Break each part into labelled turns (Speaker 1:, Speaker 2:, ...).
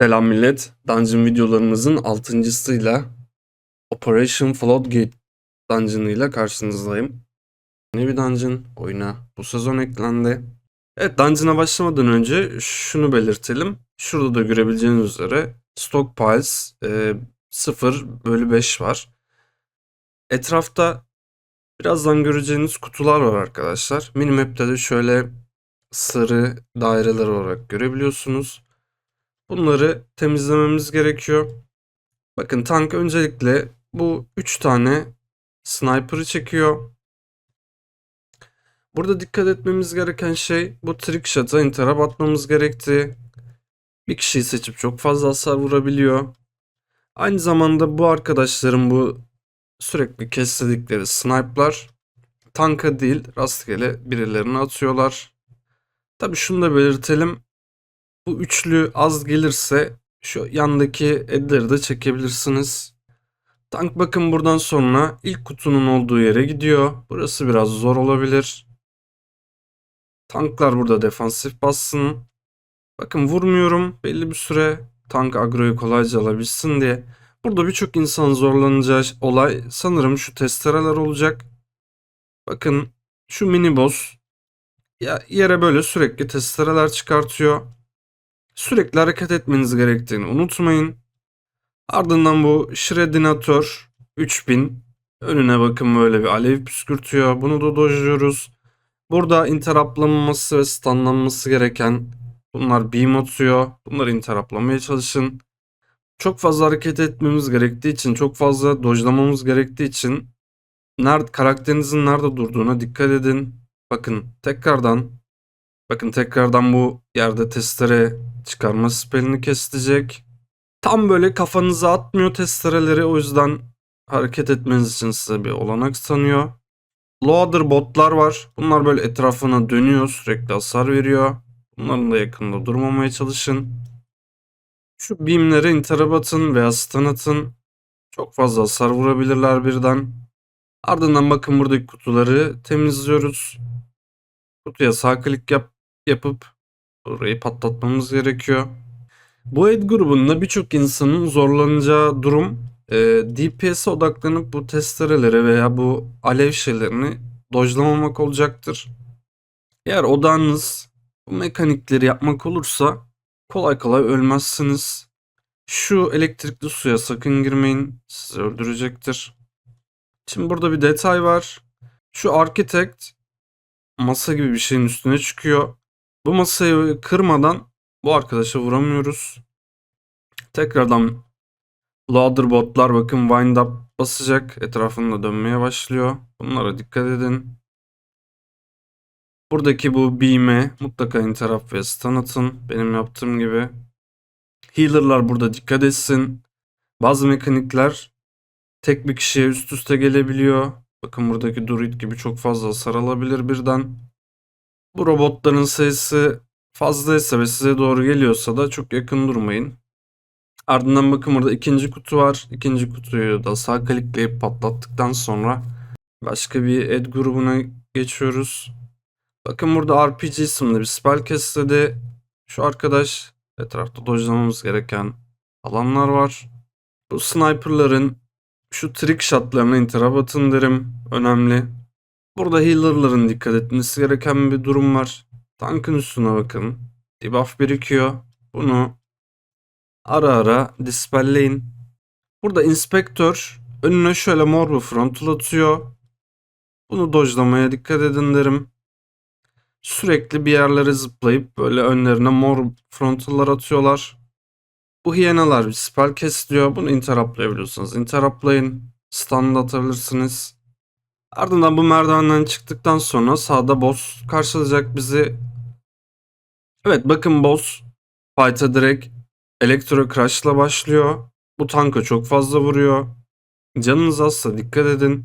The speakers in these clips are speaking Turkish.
Speaker 1: Selam millet. Dungeon videolarımızın altıncısıyla Operation Floodgate Dungeon'ıyla karşınızdayım. Ne bir dungeon oyuna bu sezon eklendi. Evet Dungeon'a başlamadan önce şunu belirtelim. Şurada da görebileceğiniz üzere Stockpiles e, 0 bölü 5 var. Etrafta birazdan göreceğiniz kutular var arkadaşlar. Minimap'te de şöyle sarı daireler olarak görebiliyorsunuz. Bunları temizlememiz gerekiyor. Bakın tank öncelikle bu 3 tane sniper'ı çekiyor. Burada dikkat etmemiz gereken şey bu trick shot'a interrupt atmamız gerekti. Bir kişiyi seçip çok fazla hasar vurabiliyor. Aynı zamanda bu arkadaşların bu sürekli kesledikleri sniper'lar tanka değil rastgele birilerini atıyorlar. Tabi şunu da belirtelim. Bu üçlü az gelirse şu yandaki edleri de çekebilirsiniz. Tank bakın buradan sonra ilk kutunun olduğu yere gidiyor. Burası biraz zor olabilir. Tanklar burada defansif bassın. Bakın vurmuyorum belli bir süre tank agroyu kolayca alabilsin diye. Burada birçok insan zorlanacağı olay sanırım şu testereler olacak. Bakın şu mini boss ya yere böyle sürekli testereler çıkartıyor. Sürekli hareket etmeniz gerektiğini unutmayın. Ardından bu Shreddinator 3000 önüne bakın böyle bir alev püskürtüyor. Bunu da dojluyoruz. Burada interruptlanması ve stunlanması gereken bunlar beam atıyor. Bunları interruptlamaya çalışın. Çok fazla hareket etmemiz gerektiği için, çok fazla dojlamamız gerektiği için nerede, karakterinizin nerede durduğuna dikkat edin. Bakın tekrardan bakın tekrardan bu yerde testere çıkarma spellini kesilecek. Tam böyle kafanıza atmıyor testereleri o yüzden hareket etmeniz için size bir olanak tanıyor. Loader botlar var. Bunlar böyle etrafına dönüyor sürekli hasar veriyor. Bunların da yakında durmamaya çalışın. Şu beamlere interrupt atın veya stun atın. Çok fazla hasar vurabilirler birden. Ardından bakın buradaki kutuları temizliyoruz. Kutuya sağ klik yap, yapıp Burayı patlatmamız gerekiyor. Bu ed grubunda birçok insanın zorlanacağı durum e, DPS'e odaklanıp bu testerelere veya bu alev şeylerini dojlamamak olacaktır. Eğer odağınız bu mekanikleri yapmak olursa kolay kolay ölmezsiniz. Şu elektrikli suya sakın girmeyin. Sizi öldürecektir. Şimdi burada bir detay var. Şu architect masa gibi bir şeyin üstüne çıkıyor. Bu masayı kırmadan bu arkadaşa vuramıyoruz. Tekrardan loader botlar bakın wind up basacak. Etrafında dönmeye başlıyor. Bunlara dikkat edin. Buradaki bu beam'e mutlaka interrupt ve stun atın. Benim yaptığım gibi. Healer'lar burada dikkat etsin. Bazı mekanikler tek bir kişiye üst üste gelebiliyor. Bakın buradaki druid gibi çok fazla hasar alabilir birden. Bu robotların sayısı fazlaysa ve size doğru geliyorsa da çok yakın durmayın. Ardından bakın burada ikinci kutu var. İkinci kutuyu da sağ klikleyip patlattıktan sonra başka bir ed grubuna geçiyoruz. Bakın burada RPG isimli bir spell kestedi. Şu arkadaş etrafta dojlamamız gereken alanlar var. Bu sniperların şu trick shotlarına interrupt atın derim. Önemli. Burada healer'ların dikkat etmesi gereken bir durum var. Tankın üstüne bakın. Debuff birikiyor. Bunu ara ara dispelleyin. Burada inspektör önüne şöyle mor bir frontal atıyor. Bunu dojlamaya dikkat edin derim. Sürekli bir yerlere zıplayıp böyle önlerine mor frontallar atıyorlar. Bu hyenalar bir spell kesiliyor. Bunu interruptlayabiliyorsunuz. Interruptlayın. Stun atabilirsiniz. Ardından bu merdivenden çıktıktan sonra sağda boss karşılayacak bizi. Evet bakın boss fight'a direkt Electro Crush'la başlıyor. Bu tanka çok fazla vuruyor. Canınız azsa dikkat edin.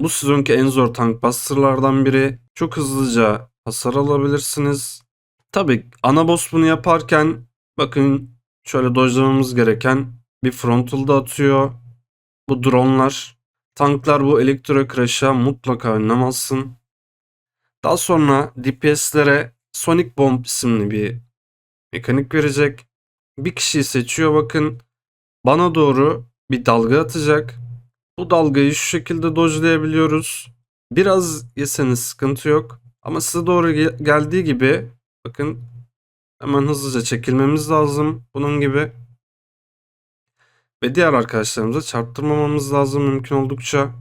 Speaker 1: Bu sezonki en zor tank busterlardan biri. Çok hızlıca hasar alabilirsiniz. Tabi ana boss bunu yaparken bakın şöyle dojlamamız gereken bir frontal da atıyor. Bu drone'lar Tanklar bu elektro crash'a mutlaka önlem alsın. Daha sonra DPS'lere Sonic Bomb isimli bir mekanik verecek. bir kişiyi seçiyor bakın. Bana doğru bir dalga atacak. Bu dalgayı şu şekilde dodge'layabiliyoruz. Biraz yeseniz sıkıntı yok. Ama size doğru ge- geldiği gibi bakın hemen hızlıca çekilmemiz lazım. Bunun gibi. Ve diğer arkadaşlarımıza çarptırmamamız lazım mümkün oldukça.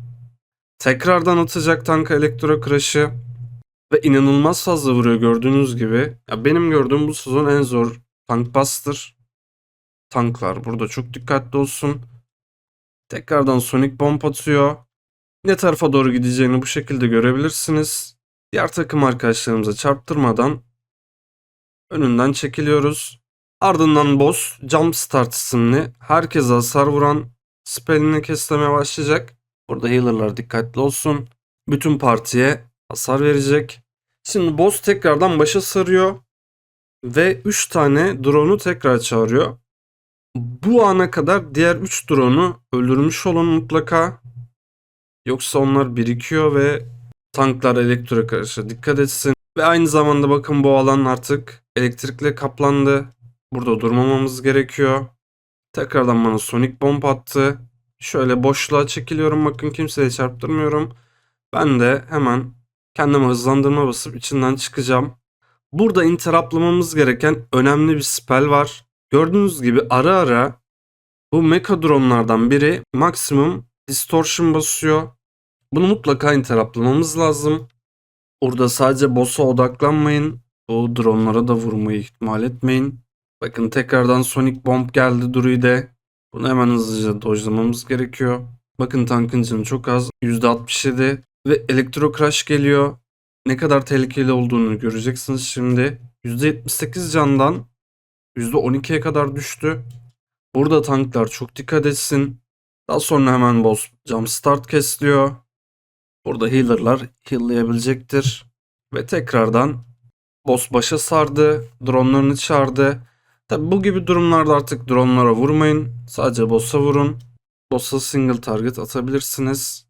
Speaker 1: Tekrardan atacak tanka elektro crush'ı. Ve inanılmaz fazla vuruyor gördüğünüz gibi. Ya benim gördüğüm bu sezon en zor tank buster. Tanklar burada çok dikkatli olsun. Tekrardan Sonic Bomb atıyor. Ne tarafa doğru gideceğini bu şekilde görebilirsiniz. Diğer takım arkadaşlarımıza çarptırmadan önünden çekiliyoruz. Ardından boss Jump Start isimli herkese hasar vuran spellini kesmeye başlayacak. Burada healer'lar dikkatli olsun. Bütün partiye hasar verecek. Şimdi boss tekrardan başa sarıyor ve 3 tane drone'u tekrar çağırıyor. Bu ana kadar diğer 3 drone'u öldürmüş olun mutlaka. Yoksa onlar birikiyor ve tanklar elektroya karşı dikkat etsin. Ve aynı zamanda bakın bu alan artık elektrikle kaplandı. Burada durmamamız gerekiyor. Tekrardan bana Sonic Bomb attı. Şöyle boşluğa çekiliyorum bakın kimseye çarptırmıyorum. Ben de hemen kendime hızlandırma basıp içinden çıkacağım. Burada interruptlamamız gereken önemli bir spell var. Gördüğünüz gibi ara ara bu mecha drone'lardan biri maksimum distortion basıyor. Bunu mutlaka interruptlamamız lazım. Orada sadece boss'a odaklanmayın. O drone'lara da vurmayı ihmal etmeyin. Bakın tekrardan Sonic Bomb geldi Druid'e. Bunu hemen hızlıca dojlamamız gerekiyor. Bakın tankın canı çok az. %67 ve Electro Crash geliyor. Ne kadar tehlikeli olduğunu göreceksiniz şimdi. %78 candan %12'ye kadar düştü. Burada tanklar çok dikkat etsin. Daha sonra hemen boss jump start kesliyor. Burada healer'lar heal'layabilecektir. Ve tekrardan boss başa sardı. Drone'larını çağırdı. Tabi bu gibi durumlarda artık drone'lara vurmayın. Sadece boss'a vurun. Boss'a single target atabilirsiniz.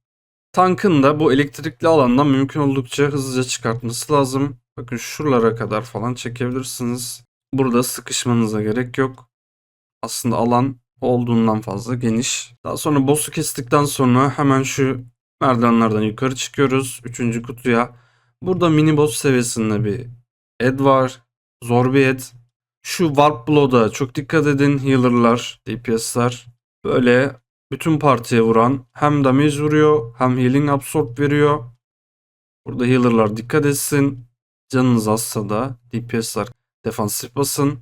Speaker 1: Tankın da bu elektrikli alandan mümkün oldukça hızlıca çıkartması lazım. Bakın şuralara kadar falan çekebilirsiniz. Burada sıkışmanıza gerek yok. Aslında alan olduğundan fazla geniş. Daha sonra boss'u kestikten sonra hemen şu merdivenlerden yukarı çıkıyoruz. Üçüncü kutuya. Burada mini boss seviyesinde bir ed var. Zor bir ed. Şu Warp Blow'da çok dikkat edin. Healer'lar, DPS'ler. Böyle bütün partiye vuran hem damage vuruyor hem healing absorb veriyor. Burada healer'lar dikkat etsin. Canınız azsa da DPS'ler defansif basın.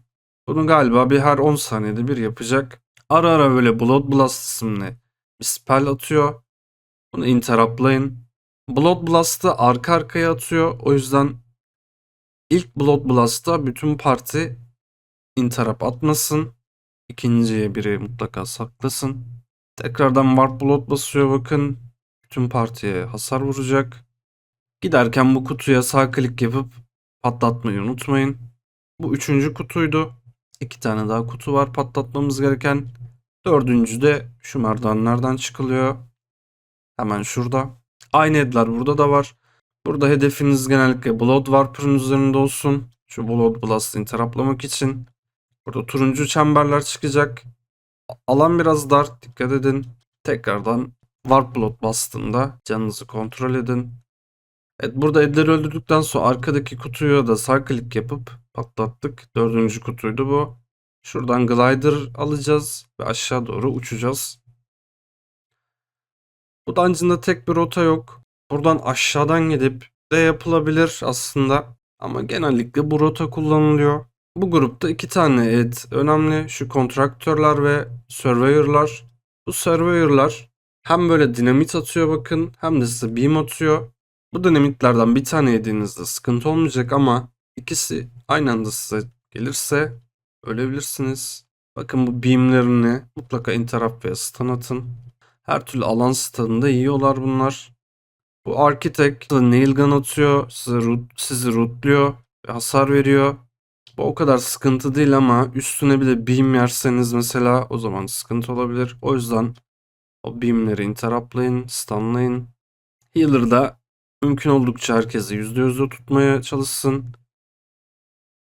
Speaker 1: Bunu galiba bir her 10 saniyede bir yapacak. Ara ara böyle Blood Blast isimli bir spell atıyor. Bunu interruptlayın. Blood Blast'ı arka arkaya atıyor. O yüzden ilk Blood Blast'ta bütün parti interrupt atmasın. İkinciye biri mutlaka saklasın. Tekrardan Warp Blood basıyor bakın. Bütün partiye hasar vuracak. Giderken bu kutuya sağ klik yapıp patlatmayı unutmayın. Bu üçüncü kutuydu. İki tane daha kutu var patlatmamız gereken. Dördüncü de şu merdivenlerden çıkılıyor. Hemen şurada. Aynı headler burada da var. Burada hedefiniz genellikle Blood Warper'ın üzerinde olsun. Şu Blood Blast'ı interruptlamak için. Burada turuncu çemberler çıkacak. Alan biraz dar. Dikkat edin. Tekrardan Warp Blood bastığında canınızı kontrol edin. Evet burada Edler'i öldürdükten sonra arkadaki kutuyu da sağ klik yapıp patlattık. Dördüncü kutuydu bu. Şuradan glider alacağız ve aşağı doğru uçacağız. Bu dungeon'da tek bir rota yok. Buradan aşağıdan gidip de yapılabilir aslında. Ama genellikle bu rota kullanılıyor. Bu grupta iki tane ed önemli. Şu kontraktörler ve surveyor'lar. Bu surveyor'lar hem böyle dinamit atıyor bakın hem de size beam atıyor. Bu dinamitlerden bir tane yediğinizde sıkıntı olmayacak ama ikisi aynı anda size gelirse ölebilirsiniz. Bakın bu beamlerini mutlaka interrupt ve stun atın. Her türlü alan stun'ında yiyorlar bunlar. Bu Architect nail gun atıyor. Size root, sizi rootluyor hasar veriyor. Bu o kadar sıkıntı değil ama üstüne bir de beam yerseniz mesela o zaman sıkıntı olabilir. O yüzden o beamleri interruptlayın, stunlayın. Healer'da mümkün oldukça herkesi %100'de tutmaya çalışsın.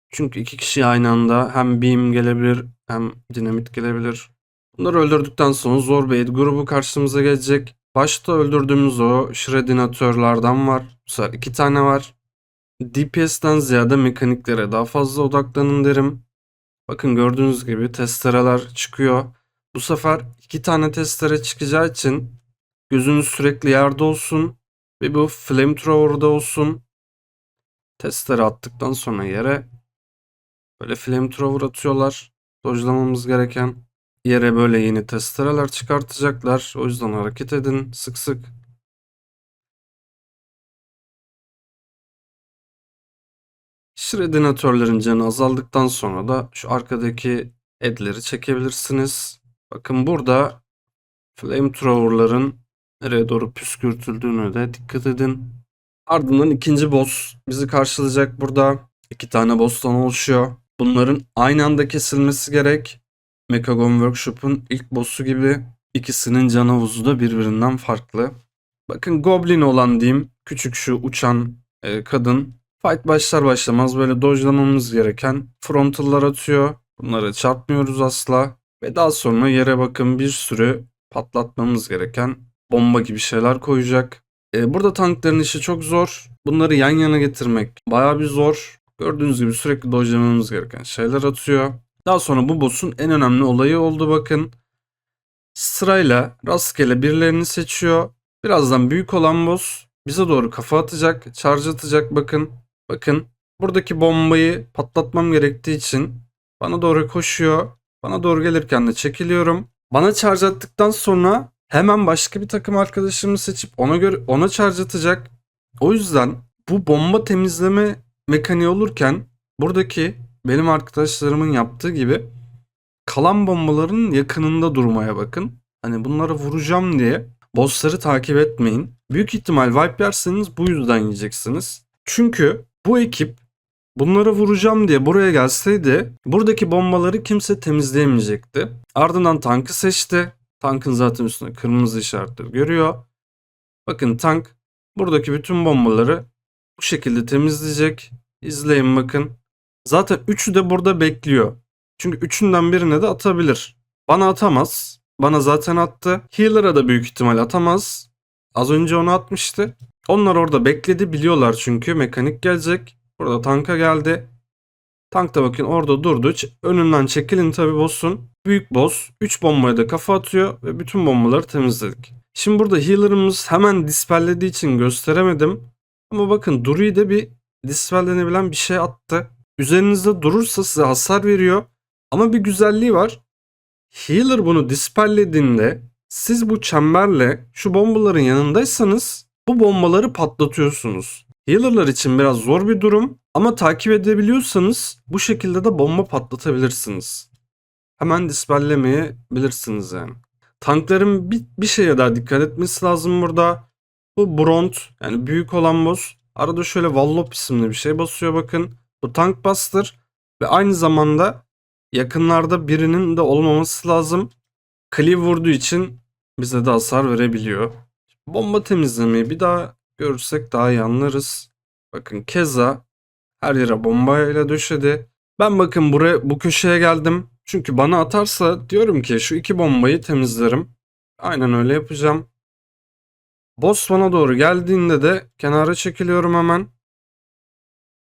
Speaker 1: Çünkü iki kişi aynı anda hem beam gelebilir hem dinamit gelebilir. Bunları öldürdükten sonra zor bir grubu karşımıza gelecek. Başta öldürdüğümüz o shredinatörlerden var. Bu sefer iki tane var. DPS'ten ziyade mekaniklere daha fazla odaklanın derim. Bakın gördüğünüz gibi testereler çıkıyor. Bu sefer iki tane testere çıkacağı için gözünüz sürekli yerde olsun ve bu flamethrower'da olsun. Testere attıktan sonra yere böyle flamethrower atıyorlar. Dojlamamız gereken yere böyle yeni testereler çıkartacaklar. O yüzden hareket edin sık sık. Shredinatörlerin canı azaldıktan sonra da şu arkadaki edleri çekebilirsiniz. Bakın burada flamethrower'ların nereye doğru püskürtüldüğüne de dikkat edin. Ardından ikinci boss bizi karşılayacak burada. İki tane boss'tan oluşuyor. Bunların aynı anda kesilmesi gerek. Mechagon Workshop'un ilk boss'u gibi ikisinin can havuzu da birbirinden farklı. Bakın Goblin olan diyeyim. Küçük şu uçan e, kadın. Fight başlar başlamaz böyle dojlamamız gereken frontal'lar atıyor. Bunları çarpmıyoruz asla. Ve daha sonra yere bakın bir sürü patlatmamız gereken bomba gibi şeyler koyacak. E, burada tankların işi çok zor. Bunları yan yana getirmek baya bir zor. Gördüğünüz gibi sürekli dojlamamız gereken şeyler atıyor. Daha sonra bu boss'un en önemli olayı oldu bakın. Sırayla rastgele birilerini seçiyor. Birazdan büyük olan boss bize doğru kafa atacak, charge atacak bakın. Bakın buradaki bombayı patlatmam gerektiği için bana doğru koşuyor. Bana doğru gelirken de çekiliyorum. Bana charge attıktan sonra hemen başka bir takım arkadaşımı seçip ona göre ona charge atacak. O yüzden bu bomba temizleme mekaniği olurken buradaki benim arkadaşlarımın yaptığı gibi kalan bombaların yakınında durmaya bakın. Hani bunlara vuracağım diye bossları takip etmeyin. Büyük ihtimal wipe yerseniz bu yüzden yiyeceksiniz. Çünkü bu ekip bunlara vuracağım diye buraya gelseydi buradaki bombaları kimse temizleyemeyecekti. Ardından tankı seçti. Tankın zaten üstünde kırmızı işaretleri görüyor. Bakın tank buradaki bütün bombaları bu şekilde temizleyecek. İzleyin bakın. Zaten üçü de burada bekliyor. Çünkü üçünden birine de atabilir. Bana atamaz. Bana zaten attı. Healer'a da büyük ihtimal atamaz. Az önce onu atmıştı. Onlar orada bekledi biliyorlar çünkü mekanik gelecek. Burada tanka geldi. Tank da bakın orada durdu. Önünden çekilin tabi boss'un. Büyük boss 3 bombaya da kafa atıyor ve bütün bombaları temizledik. Şimdi burada healer'ımız hemen dispellediği için gösteremedim. Ama bakın Duri de bir dispellenebilen bir şey attı. Üzerinizde durursa size hasar veriyor. Ama bir güzelliği var. Healer bunu dispellediğinde siz bu çemberle şu bombaların yanındaysanız bu bombaları patlatıyorsunuz. Healer'lar için biraz zor bir durum ama takip edebiliyorsanız bu şekilde de bomba patlatabilirsiniz. Hemen dispellemeyebilirsiniz yani. Tankların bir, bir şeye daha dikkat etmesi lazım burada. Bu Bront yani büyük olan boss arada şöyle Wallop isimli bir şey basıyor bakın. Bu tank bastır ve aynı zamanda yakınlarda birinin de olmaması lazım. Cleave vurduğu için bize de hasar verebiliyor. Bomba temizlemeyi bir daha görürsek daha iyi anlarız. Bakın keza her yere bombayla döşedi. Ben bakın buraya bu köşeye geldim. Çünkü bana atarsa diyorum ki şu iki bombayı temizlerim. Aynen öyle yapacağım. Boss bana doğru geldiğinde de kenara çekiliyorum hemen.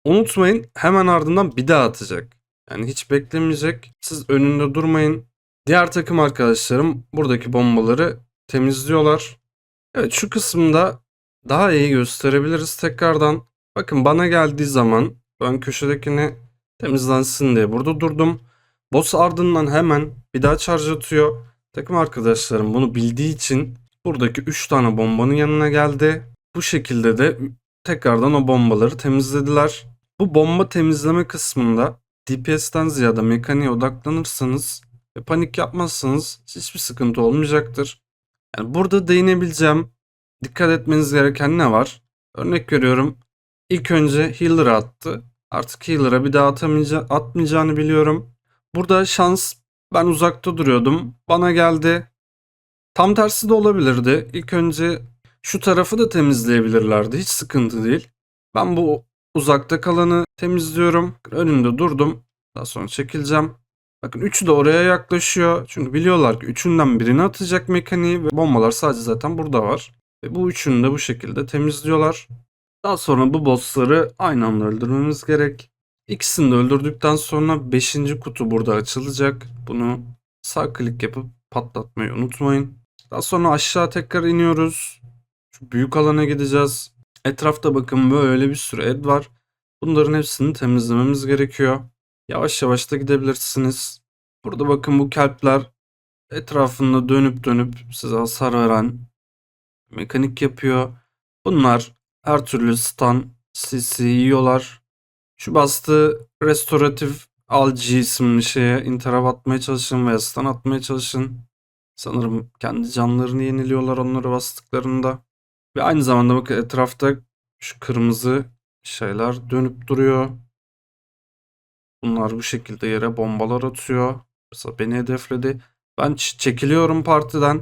Speaker 1: Unutmayın hemen ardından bir daha atacak. Yani hiç beklemeyecek. Siz önünde durmayın. Diğer takım arkadaşlarım buradaki bombaları temizliyorlar. Evet şu kısımda daha iyi gösterebiliriz tekrardan. Bakın bana geldiği zaman ben köşedekini temizlensin diye burada durdum. Boss ardından hemen bir daha charge atıyor. Takım arkadaşlarım bunu bildiği için buradaki 3 tane bombanın yanına geldi. Bu şekilde de tekrardan o bombaları temizlediler. Bu bomba temizleme kısmında DPS'ten ziyade mekaniğe odaklanırsanız ve panik yapmazsanız hiçbir sıkıntı olmayacaktır. Yani burada değinebileceğim dikkat etmeniz gereken ne var? Örnek veriyorum. İlk önce healer'a attı. Artık healer'a bir daha atamayacağını, atmayacağını biliyorum. Burada şans ben uzakta duruyordum. Bana geldi. Tam tersi de olabilirdi. İlk önce şu tarafı da temizleyebilirlerdi. Hiç sıkıntı değil. Ben bu uzakta kalanı temizliyorum. Önünde durdum. Daha sonra çekileceğim. Bakın üçü de oraya yaklaşıyor. Çünkü biliyorlar ki üçünden birini atacak mekaniği ve bombalar sadece zaten burada var. Ve bu üçünü de bu şekilde temizliyorlar. Daha sonra bu bossları aynı anda öldürmemiz gerek. İkisini de öldürdükten sonra 5. kutu burada açılacak. Bunu sağ klik yapıp patlatmayı unutmayın. Daha sonra aşağı tekrar iniyoruz. Şu büyük alana gideceğiz. Etrafta bakın böyle bir sürü ed var. Bunların hepsini temizlememiz gerekiyor. Yavaş yavaş da gidebilirsiniz. Burada bakın bu kelpler etrafında dönüp dönüp size hasar veren mekanik yapıyor. Bunlar her türlü stun CC yiyorlar. Şu bastığı restoratif algae isimli şeye interab atmaya çalışın veya stun atmaya çalışın. Sanırım kendi canlarını yeniliyorlar onları bastıklarında. Ve aynı zamanda bakın etrafta şu kırmızı şeyler dönüp duruyor. Bunlar bu şekilde yere bombalar atıyor. Mesela beni hedefledi. Ben çekiliyorum partiden.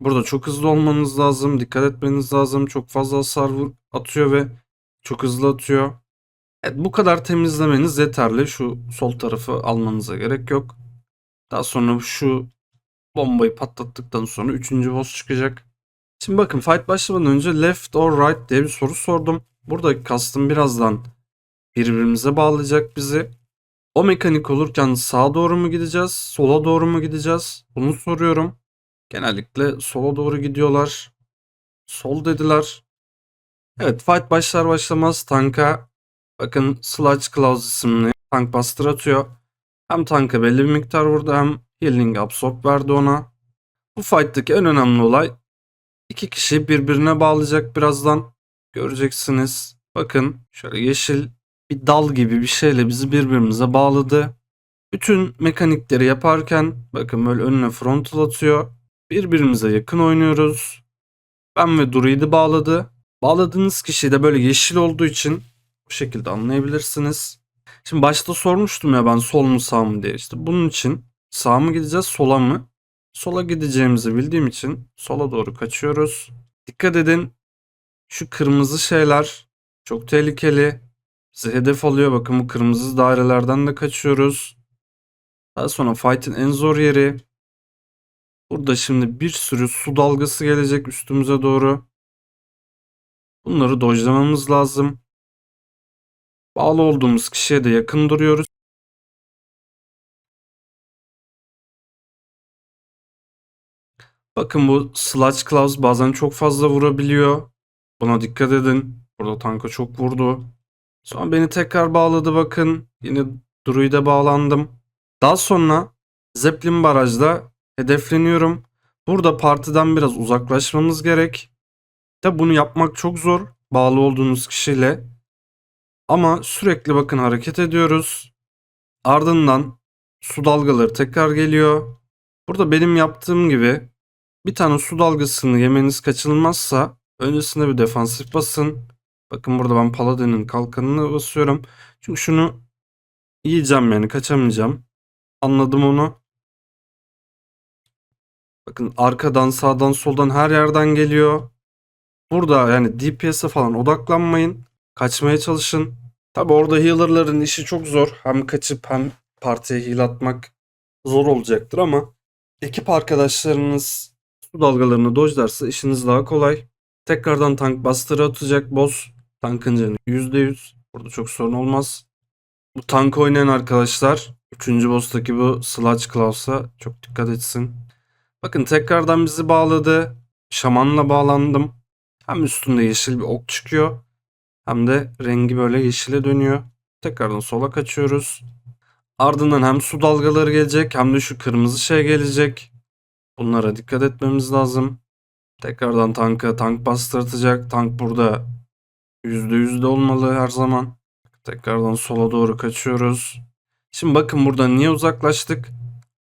Speaker 1: Burada çok hızlı olmanız lazım. Dikkat etmeniz lazım. Çok fazla hasar atıyor ve çok hızlı atıyor. Evet, bu kadar temizlemeniz yeterli. Şu sol tarafı almanıza gerek yok. Daha sonra şu bombayı patlattıktan sonra üçüncü boss çıkacak. Şimdi bakın fight başlamadan önce left or right diye bir soru sordum. Buradaki kastım birazdan birbirimize bağlayacak bizi. O mekanik olurken sağa doğru mu gideceğiz, sola doğru mu gideceğiz? Bunu soruyorum. Genellikle sola doğru gidiyorlar. Sol dediler. Evet fight başlar başlamaz tanka bakın Sludge Claws isimli tank bastır atıyor. Hem tanka belli bir miktar vurdu hem healing absorb verdi ona. Bu fight'taki en önemli olay iki kişi birbirine bağlayacak birazdan. Göreceksiniz. Bakın şöyle yeşil bir dal gibi bir şeyle bizi birbirimize bağladı. Bütün mekanikleri yaparken bakın böyle önüne frontal atıyor. Birbirimize yakın oynuyoruz. Ben ve Druid'i bağladı. Bağladığınız kişi de böyle yeşil olduğu için bu şekilde anlayabilirsiniz. Şimdi başta sormuştum ya ben sol mu sağ mı diye. İşte bunun için sağ mı gideceğiz sola mı? Sola gideceğimizi bildiğim için sola doğru kaçıyoruz. Dikkat edin şu kırmızı şeyler çok tehlikeli. Bizi hedef alıyor. Bakın bu kırmızı dairelerden de kaçıyoruz. Daha sonra fight'in en zor yeri. Burada şimdi bir sürü su dalgası gelecek üstümüze doğru. Bunları dojlamamız lazım. Bağlı olduğumuz kişiye de yakın duruyoruz. Bakın bu Sludge Claws bazen çok fazla vurabiliyor. Buna dikkat edin. Burada tanka çok vurdu. Sonra beni tekrar bağladı bakın. Yine Druid'e bağlandım. Daha sonra Zeppelin barajda hedefleniyorum. Burada partiden biraz uzaklaşmamız gerek. Tabi bunu yapmak çok zor. Bağlı olduğunuz kişiyle. Ama sürekli bakın hareket ediyoruz. Ardından su dalgaları tekrar geliyor. Burada benim yaptığım gibi bir tane su dalgasını yemeniz kaçınılmazsa öncesinde bir defansif basın. Bakın burada ben Paladin'in kalkanını basıyorum. Çünkü şunu yiyeceğim yani kaçamayacağım. Anladım onu. Bakın arkadan sağdan soldan her yerden geliyor. Burada yani DPS'e falan odaklanmayın. Kaçmaya çalışın. Tabi orada healer'ların işi çok zor. Hem kaçıp hem partiye heal atmak zor olacaktır ama ekip arkadaşlarınız su dalgalarını dojlarsa işiniz daha kolay. Tekrardan tank bastırı atacak boss. Tankın canı %100. Burada çok sorun olmaz. Bu tank oynayan arkadaşlar 3. boss'taki bu Sludge Claws'a çok dikkat etsin. Bakın tekrardan bizi bağladı. Şamanla bağlandım. Hem üstünde yeşil bir ok çıkıyor. Hem de rengi böyle yeşile dönüyor. Tekrardan sola kaçıyoruz. Ardından hem su dalgaları gelecek hem de şu kırmızı şey gelecek. Bunlara dikkat etmemiz lazım. Tekrardan tanka tank bastırtacak. Tank burada %100 de olmalı her zaman. Tekrardan sola doğru kaçıyoruz. Şimdi bakın burada niye uzaklaştık?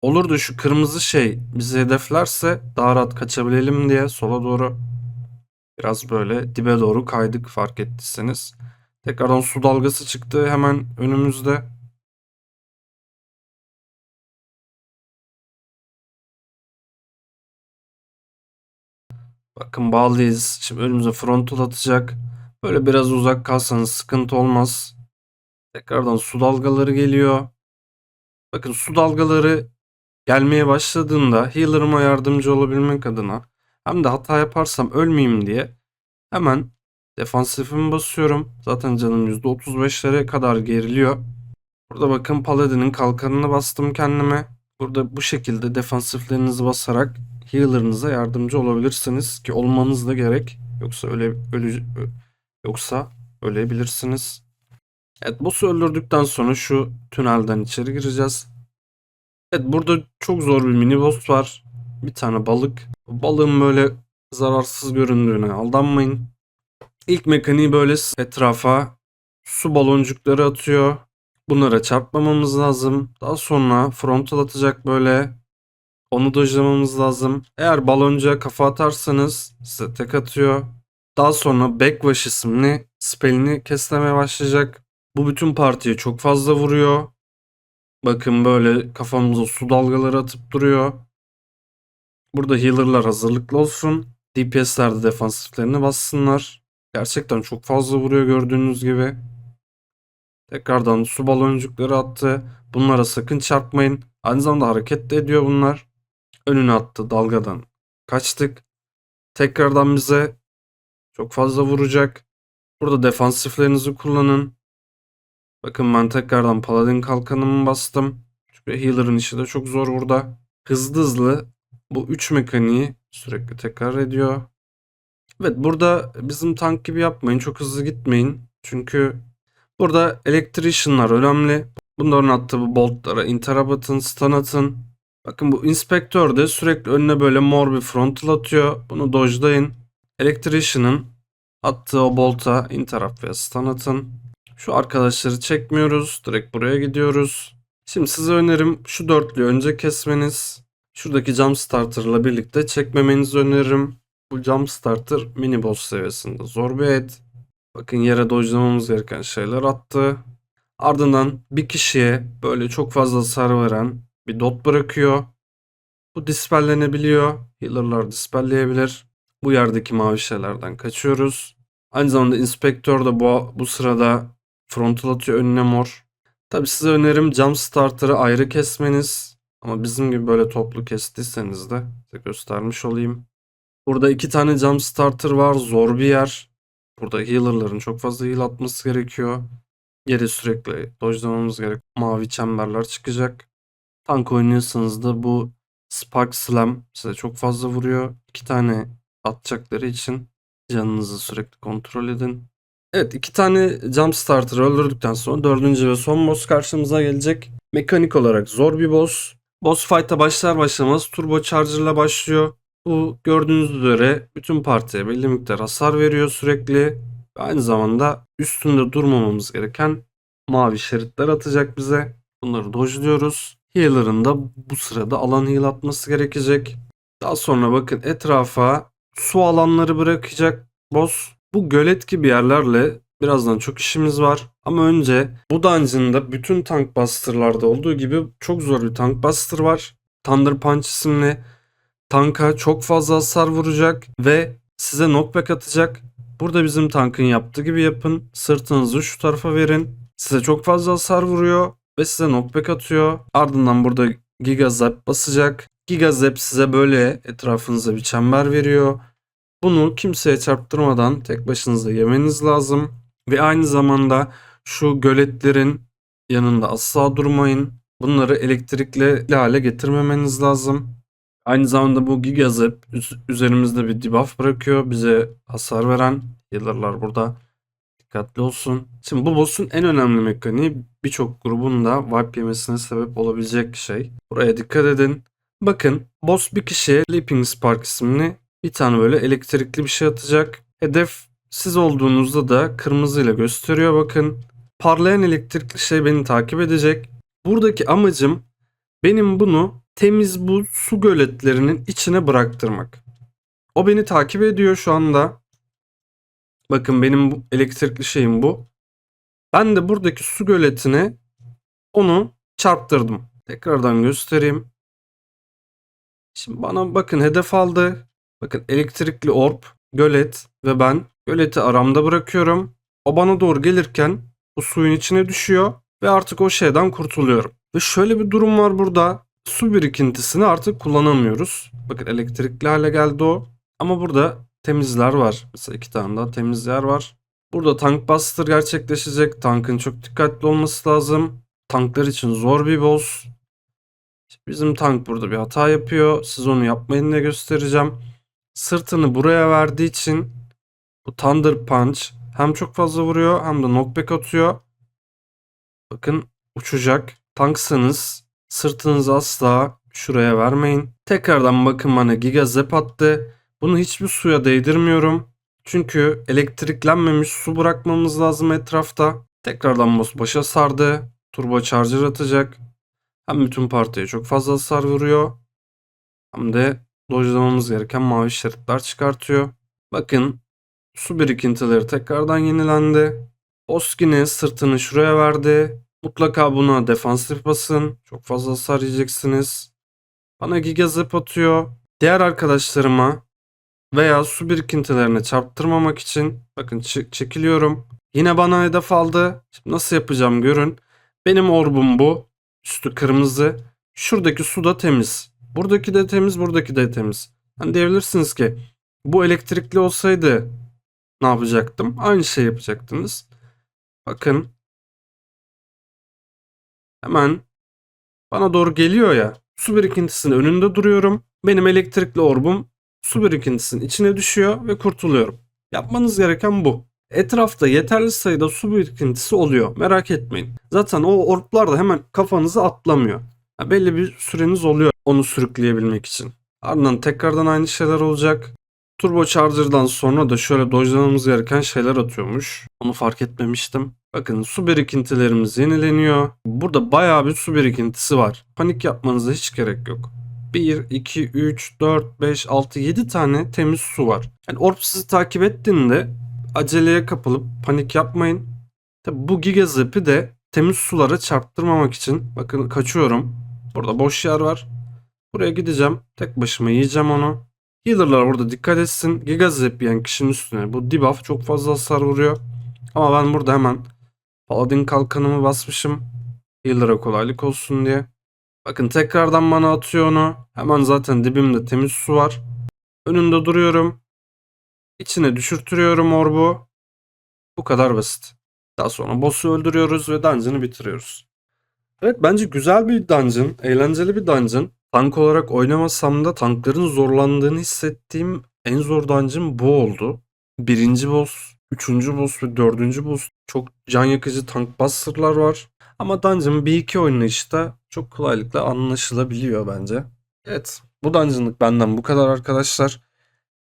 Speaker 1: Olur da şu kırmızı şey bizi hedeflerse daha rahat kaçabilelim diye sola doğru biraz böyle dibe doğru kaydık fark ettiyseniz. Tekrardan su dalgası çıktı hemen önümüzde. Bakın bağlıyız. Şimdi önümüze frontal atacak. Böyle biraz uzak kalsanız sıkıntı olmaz. Tekrardan su dalgaları geliyor. Bakın su dalgaları gelmeye başladığında healer'ıma yardımcı olabilmek adına hem de hata yaparsam ölmeyeyim diye hemen defansifimi basıyorum. Zaten canım %35'lere kadar geriliyor. Burada bakın Paladin'in kalkanını bastım kendime. Burada bu şekilde defansiflerinizi basarak healer'ınıza yardımcı olabilirsiniz ki olmanız da gerek. Yoksa öyle ölü yoksa ölebilirsiniz. Evet boss'u öldürdükten sonra şu tünelden içeri gireceğiz. Evet burada çok zor bir mini boss var. Bir tane balık. Balığın böyle zararsız göründüğüne aldanmayın. İlk mekaniği böyle etrafa su baloncukları atıyor. Bunlara çarpmamamız lazım. Daha sonra frontal atacak böyle. Onu dojlamamız lazım. Eğer baloncuğa kafa atarsanız size tek atıyor. Daha sonra Backwash isimli spellini keslemeye başlayacak. Bu bütün partiye çok fazla vuruyor. Bakın böyle kafamıza su dalgaları atıp duruyor. Burada healer'lar hazırlıklı olsun. DPS'ler de defansiflerini bassınlar. Gerçekten çok fazla vuruyor gördüğünüz gibi. Tekrardan su baloncukları attı. Bunlara sakın çarpmayın. Aynı zamanda hareket de ediyor bunlar. Önüne attı dalgadan. Kaçtık. Tekrardan bize çok fazla vuracak. Burada defansiflerinizi kullanın. Bakın ben tekrardan paladin kalkanımı bastım. Çünkü healer'ın işi de çok zor burada. Hızlı hızlı bu 3 mekaniği sürekli tekrar ediyor. Evet burada bizim tank gibi yapmayın. Çok hızlı gitmeyin. Çünkü burada electrician'lar önemli. Bunların attığı bu boltlara interrupt atın, stun atın. Bakın bu inspektör de sürekli önüne böyle mor bir frontal atıyor. Bunu dodge'layın. Electrician'ın attığı o bolta interrupt ve stun atın. Şu arkadaşları çekmiyoruz. Direkt buraya gidiyoruz. Şimdi size önerim şu dörtlüyü önce kesmeniz. Şuradaki jump starter'la birlikte çekmemenizi öneririm. Bu jump starter mini boss seviyesinde zor bir et. Bakın yere dojlamamız gereken şeyler attı. Ardından bir kişiye böyle çok fazla hasar veren bir dot bırakıyor. Bu dispellenebiliyor. Healer'lar dispelleyebilir. Bu yerdeki mavi şeylerden kaçıyoruz. Aynı zamanda inspektör de bu, bu sırada frontal atıyor önüne mor. Tabi size önerim jump starter'ı ayrı kesmeniz. Ama bizim gibi böyle toplu kestiyseniz de size göstermiş olayım. Burada iki tane jump starter var. Zor bir yer. Burada healer'ların çok fazla heal atması gerekiyor. Geri sürekli dojlamamız gerek. Mavi çemberler çıkacak. Tank oynuyorsanız da bu Spark Slam size çok fazla vuruyor. İki tane atacakları için canınızı sürekli kontrol edin. Evet iki tane jump starter öldürdükten sonra dördüncü ve son boss karşımıza gelecek. Mekanik olarak zor bir boss. Boss fight'a başlar başlamaz turbo charger'la başlıyor. Bu gördüğünüz üzere bütün partiye belli miktar hasar veriyor sürekli. Aynı zamanda üstünde durmamamız gereken mavi şeritler atacak bize. Bunları dojluyoruz. Healer'ın da bu sırada alan heal atması gerekecek. Daha sonra bakın etrafa su alanları bırakacak boss. Bu gölet gibi yerlerle birazdan çok işimiz var. Ama önce bu dungeon'da bütün tank buster'larda olduğu gibi çok zor bir tank buster var. Thunder Punch isimli tanka çok fazla hasar vuracak ve size knockback atacak. Burada bizim tankın yaptığı gibi yapın. Sırtınızı şu tarafa verin. Size çok fazla hasar vuruyor ve size knockback atıyor. Ardından burada Giga Zap basacak. Giga Zap size böyle etrafınıza bir çember veriyor. Bunu kimseye çarptırmadan tek başınıza yemeniz lazım. Ve aynı zamanda şu göletlerin yanında asla durmayın. Bunları elektrikli hale getirmemeniz lazım. Aynı zamanda bu Gigazap üz- üzerimizde bir debuff bırakıyor. Bize hasar veren healer'lar burada dikkatli olsun. Şimdi bu boss'un en önemli mekaniği birçok grubun da wipe yemesine sebep olabilecek şey. Buraya dikkat edin. Bakın boss bir kişiye Leaping Spark isimli bir tane böyle elektrikli bir şey atacak. Hedef siz olduğunuzda da kırmızıyla gösteriyor bakın. Parlayan elektrikli şey beni takip edecek. Buradaki amacım benim bunu temiz bu su göletlerinin içine bıraktırmak. O beni takip ediyor şu anda. Bakın benim bu elektrikli şeyim bu. Ben de buradaki su göletine onu çarptırdım. Tekrardan göstereyim. Şimdi bana bakın hedef aldı. Bakın elektrikli orb, gölet ve ben göleti aramda bırakıyorum. O bana doğru gelirken bu suyun içine düşüyor ve artık o şeyden kurtuluyorum. Ve şöyle bir durum var burada. Su birikintisini artık kullanamıyoruz. Bakın elektrikli hale geldi o. Ama burada temizler var. Mesela iki tane daha temiz yer var. Burada tank buster gerçekleşecek. Tankın çok dikkatli olması lazım. Tanklar için zor bir boss. Bizim tank burada bir hata yapıyor. Siz onu yapmayın diye göstereceğim. Sırtını buraya verdiği için bu Thunder Punch hem çok fazla vuruyor hem de knockback atıyor. Bakın uçacak. Tanksanız sırtınızı asla şuraya vermeyin. Tekrardan bakın bana Giga Zap attı. Bunu hiçbir suya değdirmiyorum. Çünkü elektriklenmemiş su bırakmamız lazım etrafta. Tekrardan boss başa sardı. Turbo Charger atacak. Hem bütün partiye çok fazla hasar vuruyor. Hem de dojlamamız gereken mavi şeritler çıkartıyor. Bakın su birikintileri tekrardan yenilendi. Oskine sırtını şuraya verdi. Mutlaka buna defansif basın. Çok fazla hasar yiyeceksiniz. Bana giga zap atıyor. Diğer arkadaşlarıma veya su birikintilerine çarptırmamak için bakın çe- çekiliyorum. Yine bana hedef aldı. Şimdi nasıl yapacağım görün. Benim orbum bu. Üstü kırmızı. Şuradaki su da temiz. Buradaki de temiz, buradaki de temiz. Hani diyebilirsiniz ki bu elektrikli olsaydı ne yapacaktım? Aynı şey yapacaktınız. Bakın. Hemen bana doğru geliyor ya. Su birikintisinin önünde duruyorum. Benim elektrikli orbum su birikintisinin içine düşüyor ve kurtuluyorum. Yapmanız gereken bu. Etrafta yeterli sayıda su birikintisi oluyor. Merak etmeyin. Zaten o orplar da hemen kafanıza atlamıyor. Ha, belli bir süreniz oluyor onu sürükleyebilmek için. Ardından tekrardan aynı şeyler olacak. Turbo Charger'dan sonra da şöyle dojlamamız gereken şeyler atıyormuş. Onu fark etmemiştim. Bakın su birikintilerimiz yenileniyor. Burada bayağı bir su birikintisi var. Panik yapmanıza hiç gerek yok. 1, 2, 3, 4, 5, 6, 7 tane temiz su var. Yani Orp sizi takip ettiğinde aceleye kapılıp panik yapmayın. Tabi bu giga zap'i de temiz sulara çarptırmamak için bakın kaçıyorum. Burada boş yer var. Buraya gideceğim. Tek başıma yiyeceğim onu. Healer'lar orada dikkat etsin. Giga Zap yiyen kişinin üstüne bu debuff çok fazla hasar vuruyor. Ama ben burada hemen Paladin kalkanımı basmışım. Healer'a kolaylık olsun diye. Bakın tekrardan bana atıyor onu. Hemen zaten dibimde temiz su var. Önünde duruyorum. İçine düşürtüyorum orbu. Bu kadar basit. Daha sonra boss'u öldürüyoruz ve dungeon'ı bitiriyoruz. Evet bence güzel bir dungeon, eğlenceli bir dungeon. Tank olarak oynamasam da tankların zorlandığını hissettiğim en zor dungeon bu oldu. Birinci boss, üçüncü boss ve dördüncü boss çok can yakıcı tank buster'lar var. Ama dungeon bir iki oynayışta çok kolaylıkla anlaşılabiliyor bence. Evet bu dungeon'lık benden bu kadar arkadaşlar.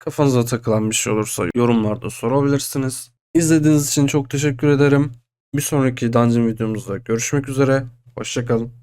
Speaker 1: Kafanıza takılan bir şey olursa yorumlarda sorabilirsiniz. İzlediğiniz için çok teşekkür ederim. Bir sonraki dungeon videomuzda görüşmek üzere. Hoşçakalın.